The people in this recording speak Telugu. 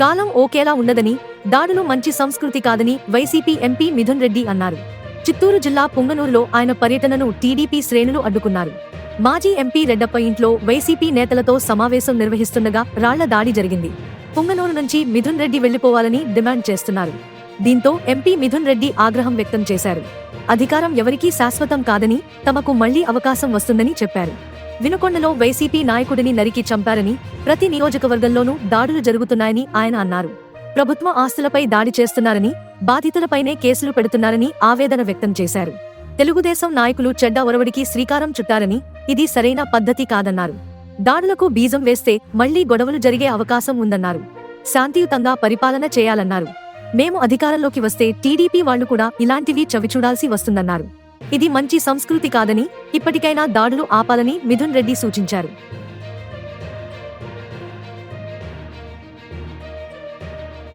కాలం ఓకేలా ఉన్నదని దాడులు మంచి సంస్కృతి కాదని వైసీపీ ఎంపీ మిథున్ రెడ్డి అన్నారు. చిత్తూరు జిల్లా పుంగనూరులో ఆయన పర్యటనను టీడీపీ శ్రేణులు అడ్డుకున్నారు. మాజీ ఎంపీ రెడ్డప్ప ఇంట్లో వైసీపీ నేతలతో సమావేశం నిర్వహిస్తుండగా రాళ్ళ దాడి జరిగింది. పుంగనూరు నుంచి మిథున్ రెడ్డి వెళ్ళిపోవాలని డిమాండ్ చేస్తున్నారు. దీంతో ఎంపీ మిథున్ రెడ్డి ఆగ్రహం వ్యక్తం చేశారు. అధికారం ఎవరికీ శాశ్వతం కాదని తమకు మళ్ళీ అవకాశం వస్తుందని చెప్పారు. వినుకొండలో వైసీపీ నాయకుడిని నరికి చంపారని ప్రతి నియోజకవర్గంలోనూ దాడులు జరుగుతున్నాయని ఆయన అన్నారు. ప్రభుత్వ ఆస్తులపై దాడి చేస్తున్నారని బాధితులపైనే కేసులు పెడుతున్నారని ఆవేదన వ్యక్తం చేశారు. తెలుగుదేశం నాయకులు చెడ్డ ఒరవడికి శ్రీకారం చుట్టారని ఇది సరైన పద్ధతి కాదన్నారు. దాడులకు బీజం వేస్తే మళ్ళీ గొడవలు జరిగే అవకాశం ఉందన్నారు. శాంతియుతంగా పరిపాలన చేయాలన్నారు. మేము అధికారంలోకి వస్తే టీడీపీ వాళ్ళు కూడా ఇలాంటివి చవిచూడాల్సి వస్తుందన్నారు. ఇది మంచి సంస్కృతి కాదని ఇప్పటికైనా దాడులు ఆపాలని మిథున్ రెడ్డి సూచించారు.